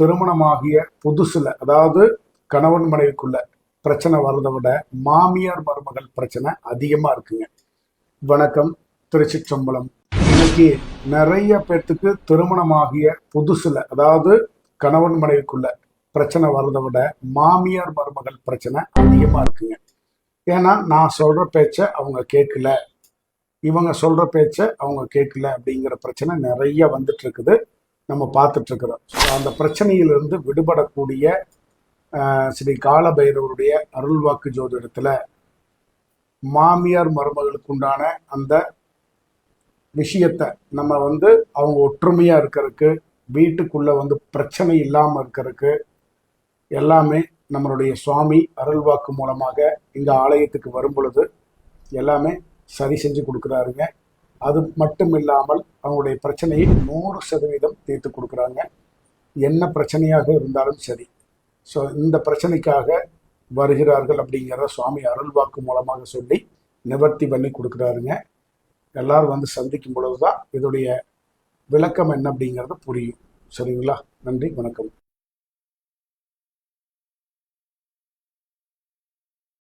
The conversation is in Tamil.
திருமணமாகிய புதுசுல அதாவது கணவன் மனைவிக்குள்ள பிரச்சனை வர்றதை விட மாமியார் மருமகள் பிரச்சனை அதிகமா இருக்குங்க. வணக்கம் திருச்சிற்றம்பலம். இன்னைக்கு நிறைய பேர்த்துக்கு திருமணமாகிய புதுசுல அதாவது கணவன் மனைவிக்குள்ள பிரச்சனை வர்றதை விட மாமியார் மருமகள் பிரச்சனை அதிகமா இருக்குங்க. ஏன்னா நான் சொல்ற பேச்ச அவங்க கேட்கல. இவங்க சொல்ற பேச்ச அவங்க கேட்கல அப்படிங்கிற பிரச்சனை நிறைய வந்துட்டு இருக்குது. நம்ம பார்த்துட்டு இருக்கிறோம் ஸோ அந்த பிரச்சனையிலிருந்து விடுபடக்கூடிய ஸ்ரீ காலபைரவருடைய அருள்வாக்கு ஜோதிடத்துல மாமியார் மருமகளுக்கு உண்டான அந்த விஷயத்த நம்ம வந்து அவங்க ஒற்றுமையா இருக்கிறதுக்கு வீட்டுக்குள்ள வந்து பிரச்சனை இல்லாம இருக்கிறதுக்கு எல்லாமே நம்மளுடைய சுவாமி அருள்வாக்கு மூலமாக இந்த ஆலயத்துக்கு வரும் பொழுது எல்லாமே சரி செஞ்சு கொடுக்குறாருங்க. அது மட்டும் இல்லாமல் அவங்களுடைய பிரச்சனையை நூறு சதவீதம் தீர்த்து கொடுக்குறாங்க. என்ன பிரச்சனையாக இருந்தாலும் சரி. ஸோ இந்த பிரச்சனைக்காக வருகிறார்கள் அப்படிங்கிறத சுவாமி அருள்வாக்கு மூலமாக சொல்லி நிவர்த்தி பண்ணி கொடுக்குறாருங்க. எல்லாரும் வந்து சந்திக்கும் பொழுது தான் இதோடைய விளக்கம் என்ன அப்படிங்கிறது புரியும். சரிங்களா? நன்றி வணக்கம்.